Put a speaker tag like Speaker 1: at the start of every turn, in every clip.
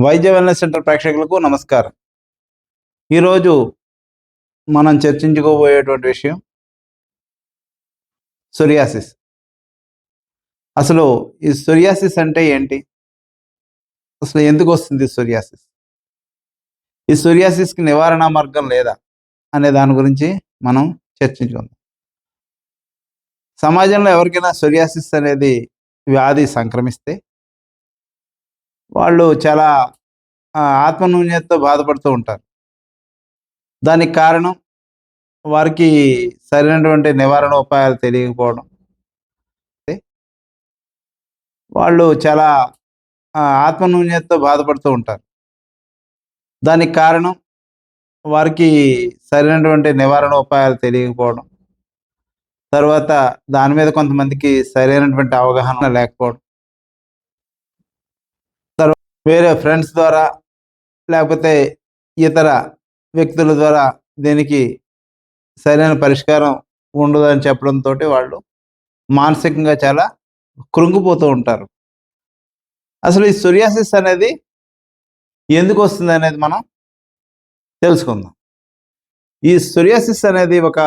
Speaker 1: వైద్య wellness centre ప్రేక్షకులకు నమస్కారం. ఈరోజు మనం చర్చించుకోబోయేటువంటి విషయం సొరియాసిస్. అసలు ఈ సొరియాసిస్ అంటే ఏంటి? అసలు ఎందుకు వస్తుంది సొరియాసిస్? ఈ సొరియాసిస్కి నివారణ మార్గం లేదా అనే దాని గురించి మనం చర్చించుకుందాం. సమాజంలో ఎవరికైనా సొరియాసిస్ అనేది వ్యాధి సంక్రమిస్తే వాళ్ళు చాలా ఆత్మనూన్యతతో బాధపడుతూ ఉంటారు. దానికి కారణం వారికి సరైనటువంటి నివారణ ఉపాయాలు తెలియకపోవడం. వాళ్ళు చాలా ఆత్మనూన్యతతో బాధపడుతూ ఉంటారు. దానికి కారణం వారికి సరైనటువంటి నివారణ ఉపాయాలు తెలియకపోవడం. తర్వాత దాని మీద కొంతమందికి సరైనటువంటి అవగాహన లేకపోవడం. వేరే ఫ్రెండ్స్ ద్వారా లేకపోతే ఇతర వ్యక్తుల ద్వారా దీనికి సరైన పరిష్కారం ఉండదని చెప్పడంతో వాళ్ళు మానసికంగా చాలా కృంగిపోతూ ఉంటారు. అసలు ఈ సొరియాసిస్ అనేది ఎందుకు వస్తుంది అనేది మనం తెలుసుకుందాం. ఈ సొరియాసిస్ అనేది ఒక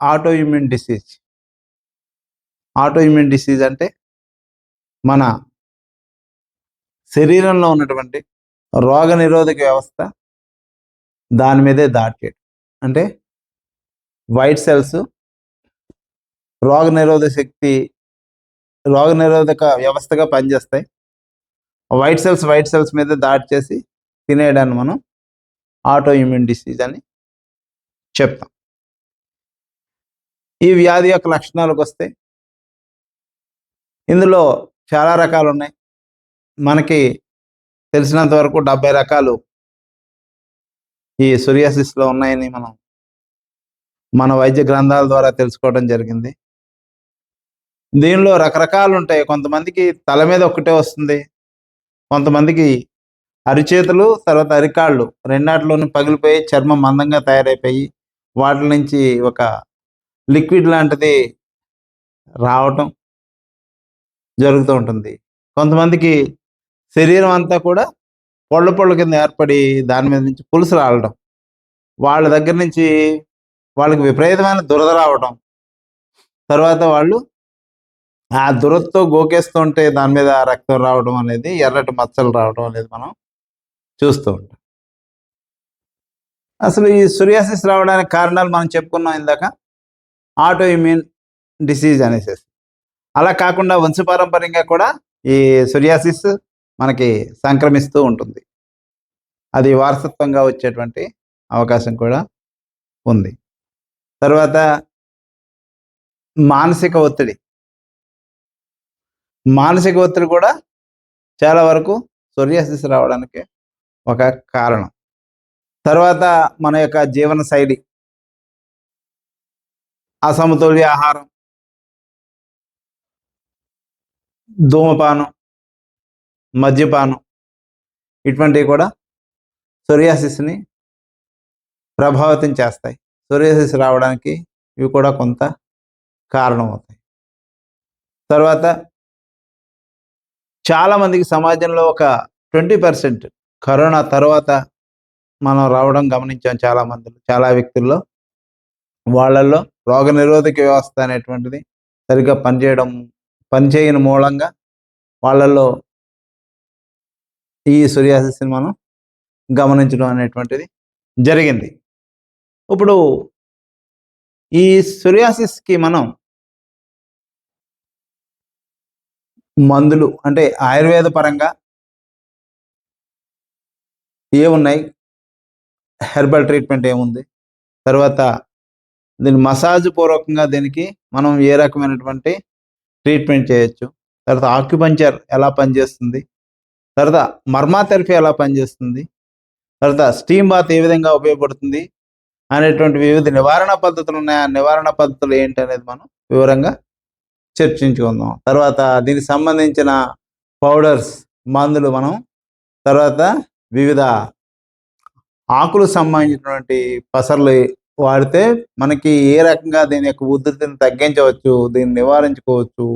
Speaker 1: auto immune disease auto immune disease అంటే మన శరీరంలో ఉన్నటువంటి రోగ నిరోధక వ్యవస్థ దాని మీదే దాటేయడం. అంటే వైట్ సెల్స్ రోగ నిరోధక శక్తి రోగ నిరోధక వ్యవస్థగా పనిచేస్తాయి. వైట్ సెల్స్ వైట్ సెల్స్ మీద దాడి చేసి తినేయడాన్ని మనం ఆటో ఇమ్యూన్ డిసీజ్ అని చెప్తాం. ఈ వ్యాధి యొక్క లక్షణాలకు వస్తే ఇందులో చాలా రకాలు ఉన్నాయి. మనకి తెలిసినంత వరకు డెబ్బై రకాలు ఈ సొరియాసిస్లో ఉన్నాయని మనం మన వైద్య గ్రంథాల ద్వారా తెలుసుకోవడం జరిగింది. దీనిలో రకరకాలు ఉంటాయి. కొంతమందికి తల మీద ఒకటే వస్తుంది. కొంతమందికి అరిచేతులు తర్వాత అరికాళ్ళు రెండాటిలోని పగిలిపోయి చర్మం మందంగా తయారైపోయి వాటి నుంచి ఒక లిక్విడ్ లాంటిది రావటం జరుగుతూ ఉంటుంది. కొంతమందికి శరీరం అంతా కూడా పొళ్ళ పొళ్ళ కింద ఏర్పడి దాని మీద నుంచి పులుసు రావడం వాళ్ళ దగ్గర నుంచి వాళ్ళకి విపరీతమైన దురద రావడం. తర్వాత వాళ్ళు ఆ దురదతో గోకేస్తుంటే దాని మీద రక్తం రావడం అనేది ఎర్రటి మచ్చలు రావడం అనేది మనం చూస్తూ ఉంటాం. అసలు ఈ సూర్యాసిస్ రావడానికి కారణాలు మనం చెప్పుకున్నాం ఇందాక. ఆటో ఇమ్యూన్ డిసీజ్ అనేసి అలా కాకుండా వంశపారంపర్యంగా కూడా ఈ సూర్యాసిస్ మనకి సంక్రమిస్తూ ఉంటుంది. అది వారసత్వంగా వచ్చేటువంటి అవకాశం కూడా ఉంది. తర్వాత మానసిక ఒత్తిడి. మానసిక ఒత్తిడి కూడా చాలా వరకు సొరియాసిస్ రావడానికి ఒక కారణం. తర్వాత మన యొక్క జీవన శైలి. అసమతుల్య ఆహారం. ధూమపానం. మద్యపానం ఇటువంటివి కూడా సొరియాసిస్ని ప్రభావితం చేస్తాయి. సొరియాసిస్ రావడానికి ఇవి కూడా కొంత కారణం అవుతాయి తర్వాత చాలామందికి సమాజంలో ఒక ట్వంటీ పర్సెంట్ కరోనా తర్వాత మనం రావడం గమనించాం చాలా మందిలో చాలా వ్యక్తుల్లో. వాళ్ళల్లో రోగ నిరోధక వ్యవస్థ అనేటువంటిది సరిగ్గా పనిచేయడం పనిచేయని మూలంగా వాళ్ళల్లో ఈ సూర్యాసిస్ని మనం గమనించడం అనేటువంటిది జరిగింది. ఇప్పుడు ఈ సూర్యాసిస్కి మనం మందులు అంటే ఆయుర్వేద పరంగా ఏమున్నాయి? హెర్బల్ ట్రీట్మెంట్ ఏముంది? తర్వాత దీన్ని మసాజ్ పూర్వకంగా దీనికి మనం ఏ రకమైనటువంటి ట్రీట్మెంట్ చేయొచ్చు? తర్వాత ఆక్యుపంచర్ ఎలా పనిచేస్తుంది? తర్వాత మర్మా థెరపీ ఎలా పనిచేస్తుంది? తర్వాత స్టీమ్ బాత్ ఏ విధంగా ఉపయోగపడుతుంది? అనేటువంటి వివిధ నివారణ పద్ధతులు ఉన్నాయి? ఆ నివారణ పద్ధతులు ఏంటి అనేది మనం వివరంగా చర్చించుకుందాం. తర్వాత దీనికి సంబంధించిన పౌడర్స్ మందులు మనం తర్వాత వివిధ ఆకులు సంబంధించినటువంటి పసర్లు వాడితే మనకి ఏ రకంగా దీని యొక్క ఉధృతిని తగ్గించవచ్చు? దీన్ని నివారించుకోవచ్చు?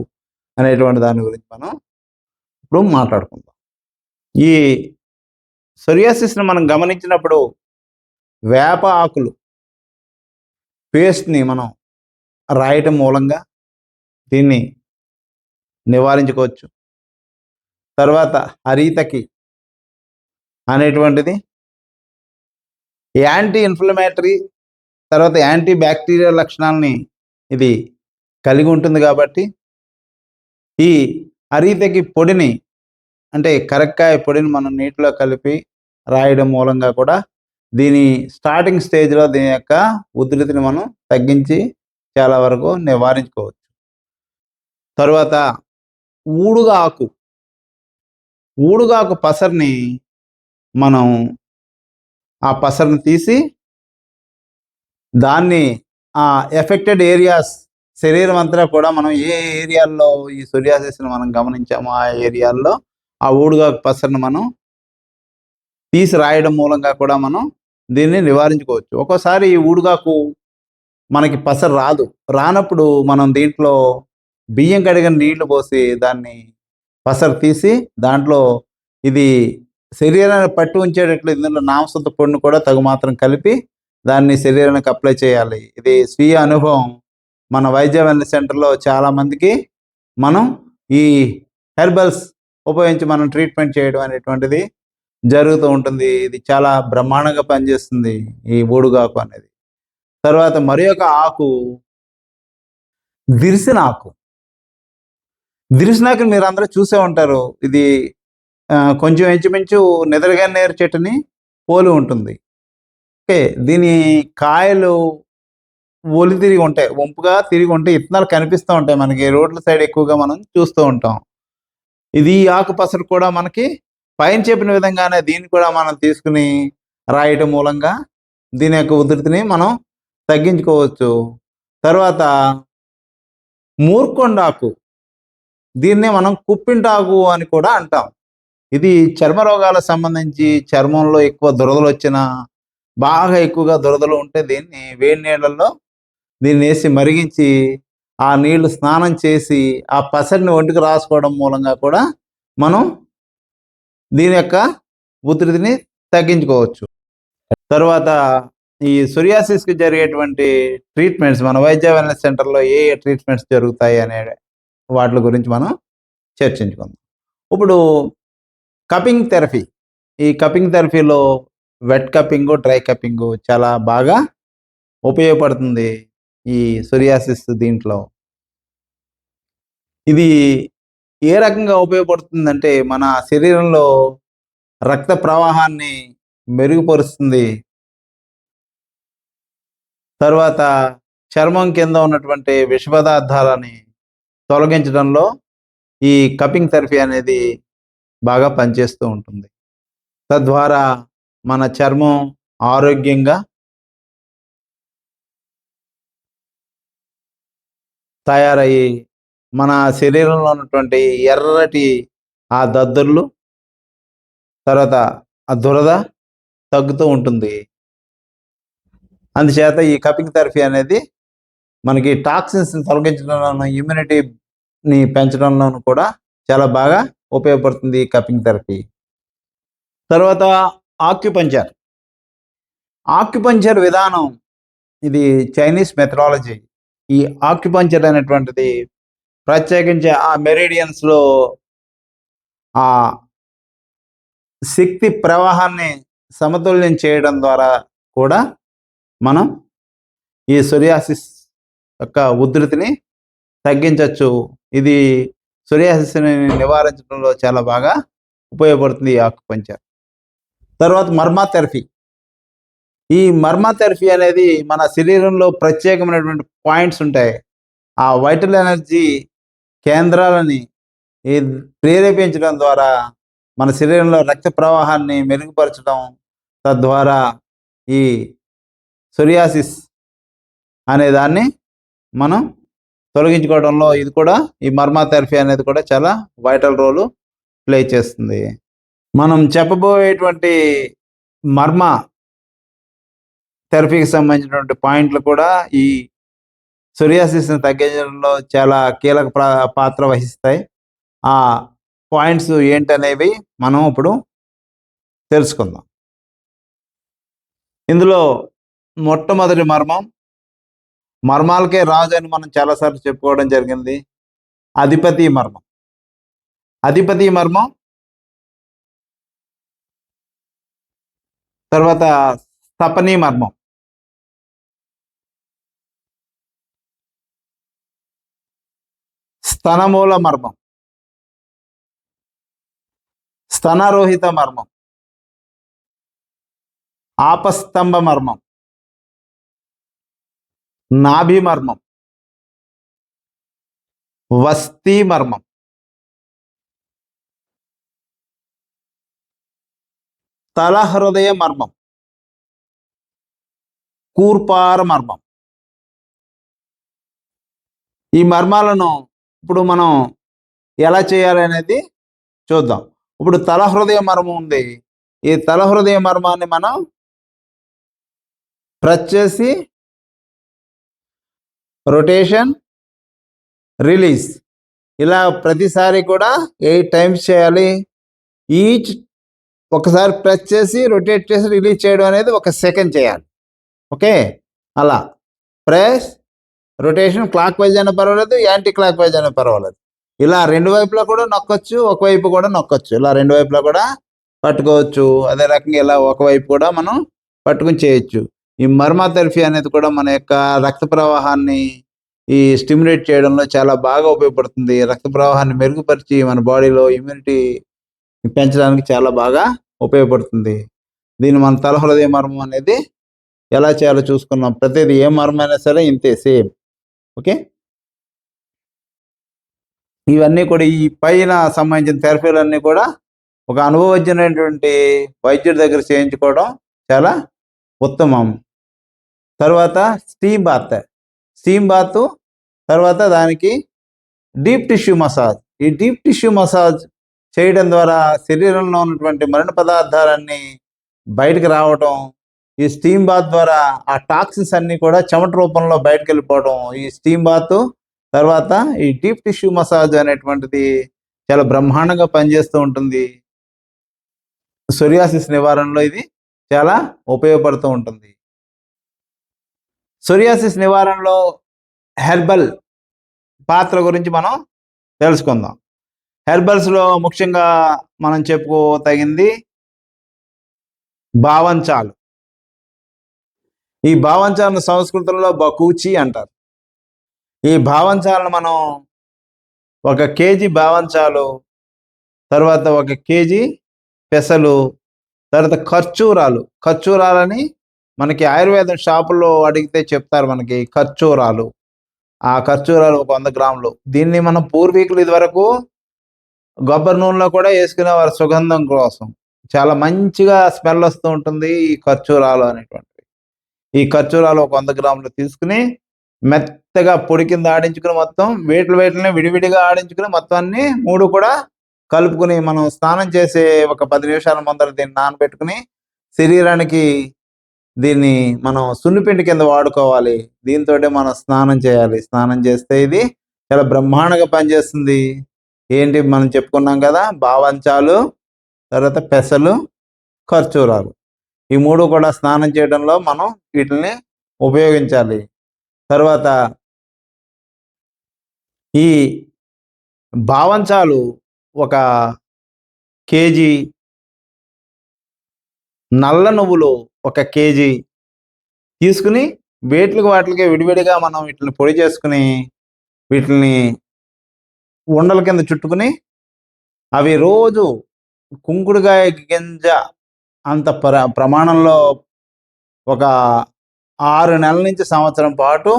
Speaker 1: అనేటువంటి దాని గురించి మనం ఇప్పుడు మాట్లాడుకుందాం. ఈ సొరియాసిస్ని మనం గమనించినప్పుడు వేప ఆకులు పేస్ట్ని మనం రాయటం మూలంగా దీన్ని నివారించుకోవచ్చు. తర్వాత హరితకి అనేటువంటిది యాంటీ ఇన్ఫ్లమేటరీ తర్వాత యాంటీ బ్యాక్టీరియల్ లక్షణాలని ఇది కలిగి ఉంటుంది కాబట్టి ఈ అరీతకి పొడిని అంటే కరక్కాయ పొడిని మనం నీటిలో కలిపి రాయడం మూలంగా కూడా దీని స్టార్టింగ్ స్టేజ్లో దీని యొక్క ఉధృతిని మనం తగ్గించి చాలా వరకు నివారించుకోవచ్చు. తర్వాత ఊడుగాకు ఊడుగాకు పసర్ని మనం ఆ పసర్ని తీసి దాన్ని ఆ ఎఫెక్టెడ్ ఏరియాస్ శరీరం అంతా కూడా మనం ఏ ఏరియాల్లో ఈ సూర్యాసిస్ని మనం గమనించామో ఆ ఏరియాల్లో ఆ ఊడుగాకు పసర్ని మనం తీసి రాయడం మూలంగా కూడా మనం దీన్ని నివారించుకోవచ్చు. ఒక్కోసారి ఈ ఊడుగాకు మనకి పసరు రాదు. రానప్పుడు మనం దీంట్లో బియ్యం కడిగిన నీళ్ళు పోసి దాన్ని పసరు తీసి దాంట్లో ఇది శరీరాన్ని పట్టి ఉంచేటట్లు ఇందులో నామసంత పొడిని కూడా తగు మాత్రం కలిపి దాన్ని శరీరానికి అప్లై చేయాలి. ఇది స్వీయ అనుభవం. మన వైద్య వెల్నెస్ సెంటర్లో చాలా మందికి మనం ఈ హెర్బల్స్ ఉపయోగించి మనం ట్రీట్మెంట్ చేయడం అనేటువంటిది జరుగుతూ ఉంటుంది. ఇది చాలా బ్రహ్మాండంగా పనిచేస్తుంది ఈ ఊడుగాకు అనేది. తర్వాత మరి ఒక ఆకు దిరిసిన ఆకు. దిరిసినాకుని మీరు అందరూ చూసే ఉంటారు. ఇది ఆ, కొంచెం ఇంచుమించు నిద్రగన్నేరు చెట్టుని పోలి ఉంటుంది. ఓకే దీని కాయలు ఒలి తిరిగి ఉంటాయి. వంపుగా తిరిగి ఉంటాయి ఇత్తనాలు కనిపిస్తూ ఉంటాయి. మనకి రోడ్ల సైడ్ ఎక్కువగా మనం చూస్తూ ఉంటాం. ఇది ఈ కూడా మనకి పైన చెప్పిన విధంగానే దీన్ని కూడా మనం తీసుకుని రాయటం మూలంగా దీని యొక్క ఉధృతిని మనం తగ్గించుకోవచ్చు. తర్వాత మూర్కొండాకు. దీన్నే మనం కుప్పింటాకు అని కూడా అంటాం. ఇది చర్మ రోగాలకు సంబంధించి చర్మంలో ఎక్కువ దురదలు వచ్చిన బాగా ఎక్కువగా దురదలు ఉంటే దీన్ని వేడి నీళ్ళల్లో దీన్ని వేసి మరిగించి ఆ నీళ్ళు స్నానం చేసి ఆ పసరిని ఒంటికి రాసుకోవడం మూలంగా కూడా మనం దీని యొక్క ఉధృతిని తగ్గించుకోవచ్చు. తర్వాత ఈ సొరియాసిస్కి జరిగేటువంటి ట్రీట్మెంట్స్ మన వైద్య వెల్నెస్ సెంటర్లో ఏ ఏ ట్రీట్మెంట్స్ జరుగుతాయి అనే వాటి గురించి మనం చర్చించుకుందాం. ఇప్పుడు కపింగ్ థెరపీ ఈ కపింగ్ థెరపీలో వెట్ కప్పింగ్ డ్రై కప్పింగ్ చాలా బాగా ఉపయోగపడుతుంది. ఈ సొరియాసిస్ దీంట్లో. ఇది ఏ రకంగా ఉపయోగపడుతుందంటే మన శరీరంలో రక్త ప్రవాహాన్ని మెరుగుపరుస్తుంది. తర్వాత చర్మం కింద ఉన్నటువంటి విష పదార్థాలని తొలగించడంలో ఈ కపింగ్ థెరపీ అనేది బాగా పనిచేస్తూ ఉంటుంది. తద్వారా మన చర్మం ఆరోగ్యంగా తయారయ్యి మన శరీరంలో ఉన్నటువంటి ఎర్రటి ఆ దద్దుర్లు తర్వాత ఆ దురద తగ్గుతూ ఉంటుంది. అందుచేత ఈ కపింగ్ థెరపీ అనేది మనకి టాక్సిన్స్ని తొలగించడంలోనూ ఇమ్యూనిటీని పెంచడంలోనూ కూడా చాలా బాగా ఉపయోగపడుతుంది ఈ కపింగ్ థెరపీ. తర్వాత ఆక్యుపంచర్. ఆక్యుపంచర్ విధానం ఇది చైనీస్ మెథడాలజీ. ఈ ఆక్యుపంచర్ అనేటువంటిది ప్రత్యేకించి ఆ మెరిడియన్స్లో ఆ శక్తి ప్రవాహాన్ని సమతుల్యం చేయడం ద్వారా కూడా మనం ఈ సొరియాసిస్ యొక్క ఉధృతిని తగ్గించవచ్చు ఇది సొరియాసిస్ని నివారించడంలో చాలా బాగా ఉపయోగపడుతుంది ఈ ఆకుపంచర్ తర్వాత మర్మా థెరపీ ఈ మర్మాథెరపీ అనేది మన శరీరంలో ప్రత్యేకమైనటువంటి పాయింట్స్ ఉంటాయి. ఆ వైటల్ ఎనర్జీ కేంద్రాలని ఈ ప్రేరేపించడం ద్వారా మన శరీరంలో రక్త ప్రవాహాన్ని మెరుగుపరచడం తద్వారా ఈ సొరియాసిస్ అనే దాన్ని మనం తొలగించుకోవడంలో ఇది కూడా ఈ మర్మాథెరపీ అనేది కూడా చాలా వైటల్ రోలు ప్లే చేస్తుంది. మనం చెప్పబోయేటువంటి మర్మ థెరపీకి సంబంధించినటువంటి పాయింట్లు కూడా ఈ సొరియాసిస్ని తగ్గించడంలో చాలా కీలక పాత్ర వహిస్తాయి. ఆ పాయింట్స్ ఏంటనేవి మనం ఇప్పుడు తెలుసుకుందాం. ఇందులో మొట్టమొదటి మర్మం మర్మాలకే రాజు అని మనం చాలాసార్లు చెప్పుకోవడం జరిగింది. అధిపతి మర్మం. అధిపతి మర్మం తర్వాత స్తపని మర్మం. స్తనమూల మర్మం. స్తనరోహిత మర్మం. ఆపస్తంభ మర్మం. నాభి మర్మం. వస్తీ మర్మం. తల హృదయ మర్మం. కూర్పార మర్మం. ఈ మర్మాలను ఇప్పుడు మనం ఎలా చేయాలి అనేది చూద్దాం. ఇప్పుడు తల హృదయ మర్మం ఉంది. ఈ తల హృదయ మర్మాన్ని మనం ప్రెస్ చేసి రొటేషన్ రిలీజ్ ఇలా ప్రతిసారి కూడా ఎయిట్ టైమ్స్ చేయాలి. ఈచ్ ఒకసారి ప్రెస్ చేసి రొటేట్ చేసి రిలీజ్ చేయడం అనేది ఒక సెకండ్ చేయాలి. ఓకే అలా. ప్రెస్ రొటేషన్ క్లాక్ వైజ్ అయినా పర్వాలేదు యాంటీ క్లాక్ వైజ్ అయినా పర్వాలేదు. ఇలా రెండు వైపులా కూడా నొక్కొచ్చు ఒకవైపు కూడా నొక్కొచ్చు. ఇలా రెండు వైపులా కూడా పట్టుకోవచ్చు. అదే రకంగా ఇలా ఒకవైపు కూడా మనం పట్టుకుని చేయొచ్చు. ఈ మర్మాథెరపీ అనేది కూడా మన యొక్క రక్త ప్రవాహాన్ని ఈ స్టిమ్యులేట్ చేయడంలో చాలా బాగా ఉపయోగపడుతుంది. రక్త ప్రవాహాన్ని మెరుగుపరిచి మన బాడీలో ఇమ్యూనిటీ పెంచడానికి చాలా బాగా ఉపయోగపడుతుంది. దీన్ని మన తల హృదయ మర్మం అనేది ఎలా చేయాలో చూసుకున్నాం. ప్రతిదీ ఏ మర్మం అయినా సరే ఇంతే సేమ్. ఓకే? ఇవన్నీ కూడా ఈ పైన సంబంధించిన థెరపీలన్నీ కూడా ఒక అనుభవజ్ఞమైనటువంటి వైద్యుడి దగ్గర చేయించుకోవడం చాలా ఉత్తమం. తర్వాత స్టీమ్ బాత్. స్టీమ్ బాత్ తర్వాత దానికి డీప్ టిష్యూ మసాజ్. ఈ డీప్ టిష్యూ మసాజ్ చేయడం ద్వారా శరీరంలో ఉన్నటువంటి మరణ పదార్థాలన్నీ బయటకు రావడం ఈ స్టీమ్ బాత్ ద్వారా ఆ టాక్సిన్స్ అన్ని కూడా చెమట రూపంలో బయటకు వెళ్ళిపోవడం ఈ స్టీమ్ బాత్ తర్వాత ఈ డీప్ టిష్యూ మసాజ్ అనేటువంటిది చాలా బ్రహ్మాండంగా పనిచేస్తూ ఉంటుంది. సొరియాసిస్ నివారణలో ఇది చాలా ఉపయోగపడుతూ ఉంటుంది. సొరియాసిస్ నివారణలో హెర్బల్ పాత్ర గురించి మనం తెలుసుకుందాం. హెర్బల్స్లో ముఖ్యంగా మనం చెప్పుకోతగింది భావంచాలు. ఈ భావంచాలను సంస్కృతంలో బకూచి అంటారు. ఈ భావంచాలను మనం ఒక కేజీ భావంచాలు తర్వాత ఒక కేజీ పెసలు తర్వాత ఖర్చూరాలు. ఖర్చూరాలని మనకి ఆయుర్వేదం షాపుల్లో అడిగితే చెప్తారు మనకి ఖర్చూరాలు. ఆ ఖర్చూరాలు ఒక వంద గ్రాములు. దీన్ని మనం పూర్వీకులు ఇదివరకు కొబ్బరి నూనెలో కూడా వేసుకునేవారు సుగంధం కోసం. చాలా మంచిగా స్మెల్ వస్తూ ఉంటుంది ఈ ఖర్చూరాలు అనేటువంటి. ఈ ఖర్చూరాలు ఒక వంద గ్రాములు తీసుకుని మెత్తగా పొడి కింద ఆడించుకుని మొత్తం వేట్లు వేట్లని విడివిడిగా ఆడించుకుని మొత్తం అన్ని మూడు కూడా కలుపుకుని మనం స్నానం చేసే ఒక పది నిమిషాల ముందర దీన్ని నానబెట్టుకుని శరీరానికి దీన్ని మనం సున్నిపిండి కింద వాడుకోవాలి. దీంతో మనం స్నానం చేయాలి. స్నానం చేస్తే ఇది చాలా బ్రహ్మాండంగా పనిచేస్తుంది. ఏంటి మనం చెప్పుకున్నాం కదా భావంచాలు తర్వాత పెసలు ఖర్చూరాలు ఈ మూడు కూడా స్నానం చేయడంలో మనం వీటిని ఉపయోగించాలి. తర్వాత ఈ భావంచాలు ఒక కేజీ నల్ల నువ్వులు ఒక కేజీ తీసుకుని వేట్లకి వాటికి విడివిడిగా మనం వీటిని పొడి చేసుకుని వీటిని ఉండల కింద చుట్టుకుని అవి రోజు కుంకుడుగాయ గింజ అంత ప్ర ప్రమాణంలో ఒక ఆరు నెలల నుంచి సంవత్సరం పాటు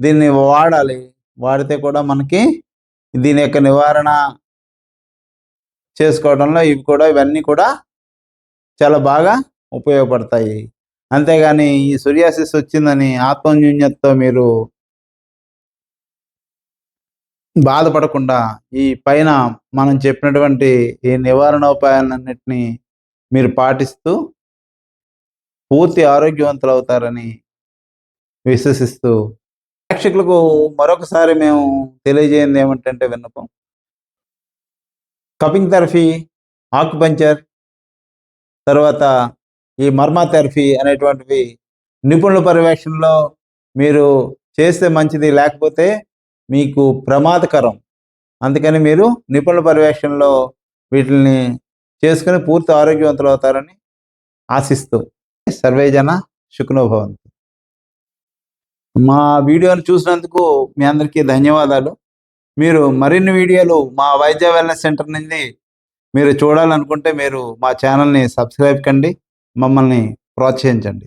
Speaker 1: దీన్ని వాడాలి. వాడితే కూడా మనకి దీని యొక్క నివారణ చేసుకోవడంలో ఇవి కూడా ఇవన్నీ కూడా చాలా బాగా ఉపయోగపడతాయి. అంతేగాని ఈ సూర్యాసిస్ వచ్చిందని ఆత్మన్యూన్యతతో మీరు బాధపడకుండా ఈ పైన మనం చెప్పినటువంటి ఈ నివారణోపాయాలన్నింటినీ మీరు పాటిస్తూ పూర్తి ఆరోగ్యవంతులు అవుతారని విశ్వసిస్తూ ప్రేక్షకులకు మరొకసారి మేము తెలియజేయండి ఏమిటంటే విన్నపం. కపింగ్ థెరపీ ఆకుపంచర్ తర్వాత ఈ మర్మా థెరపీ అనేటువంటివి నిపుణుల పర్యవేక్షణలో మీరు చేస్తే మంచిది లేకపోతే మీకు ప్రమాదకరం. అందుకని మీరు నిపుణుల పర్యవేక్షణలో వీటిని చేసుకుని పూర్తి ఆరోగ్యవంతులు అవుతారని ఆశిస్తూ సర్వే జన శుక్నోభవంతు మా వీడియోలు చూసినందుకు మీ అందరికీ ధన్యవాదాలు. మీరు మరిన్ని వీడియోలు మా వైద్య వెల్నెస్ సెంటర్ నుండి మీరు చూడాలనుకుంటే మీరు మా ఛానల్ని సబ్స్క్రైబ్ కండి. మమ్మల్ని ప్రోత్సహించండి.